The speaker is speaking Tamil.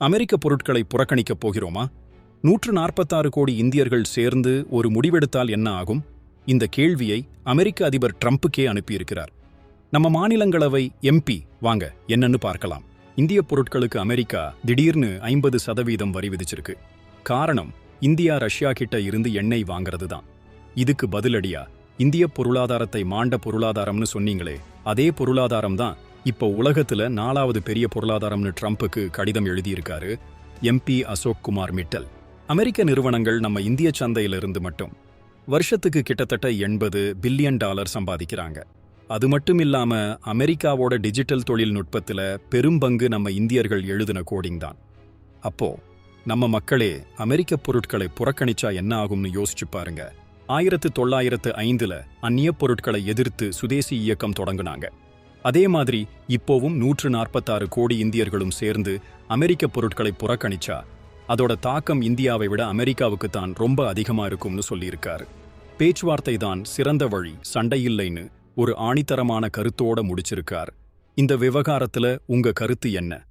அமெரிக்க பொருட்களை புறக்கணிக்கப் போகிறோமா? நூற்று நாற்பத்தாறு கோடி இந்தியர்கள் சேர்ந்து ஒரு முடிவெடுத்தால் என்ன ஆகும்? இந்த கேள்வியை அமெரிக்க அதிபர் ட்ரம்ப்புக்கே அனுப்பியிருக்கிறார். நம்ம மாநிலங்களவை எம்பி வாங்க என்னன்னு பார்க்கலாம். இந்திய பொருட்களுக்கு அமெரிக்கா திடீர்னு ஐம்பது சதவீதம் வரி விதிச்சிருக்கு. காரணம் இந்தியா ரஷ்யா கிட்ட இருந்து எண்ணெய் வாங்கிறது தான் இதுக்கு பதிலடியா இந்திய பொருளாதாரத்தை மாண்ட பொருளாதாரம்னு சொன்னீங்களே அதே பொருளாதாரம் தான் இப்போ உலகத்துல நாலாவது பெரிய பொருளாதாரம்னு ட்ரம்புக்கு கடிதம் எழுதியிருக்காரு எம்பி அசோக் குமார் மிட்டல். அமெரிக்க நிறுவனங்கள் நம்ம இந்திய சந்தையில இருந்து மட்டும். வருஷத்துக்கு கிட்டத்தட்ட எண்பது பில்லியன் டாலர் சம்பாதிக்கிறாங்க. அது மட்டும் இல்லாம அமெரிக்காவோட டிஜிட்டல் தொழில்நுட்பத்துல பெரும்பங்கு நம்ம இந்தியர்கள் எழுதின கோடிங் தான். அப்போ நம்ம மக்களே அமெரிக்க பொருட்களை புறக்கணிச்சா என்ன ஆகும்னு யோசிச்சு பாருங்க. ஆயிரத்து தொள்ளாயிரத்து ஐந்துல அந்நிய பொருட்களை எதிர்த்து சுதேசி இயக்கம் தொடங்குனாங்க. அதே மாதிரி இப்போவும் நூற்று நாற்பத்தாறு கோடி இந்தியர்களும் சேர்ந்து அமெரிக்க பொருட்களை புறக்கணிச்சா அதோட தாக்கம் இந்தியாவை விட அமெரிக்காவுக்கு தான் ரொம்ப அதிகமா இருக்கும்னு சொல்லியிருக்காரு. பேச்சுவார்த்தை தான் சிறந்த வழி சண்டை இல்லைன்னு ஒரு ஆணித்தரமான கருத்தோட முடிச்சிருக்கார். இந்த விவகாரத்துல உங்க கருத்து என்ன?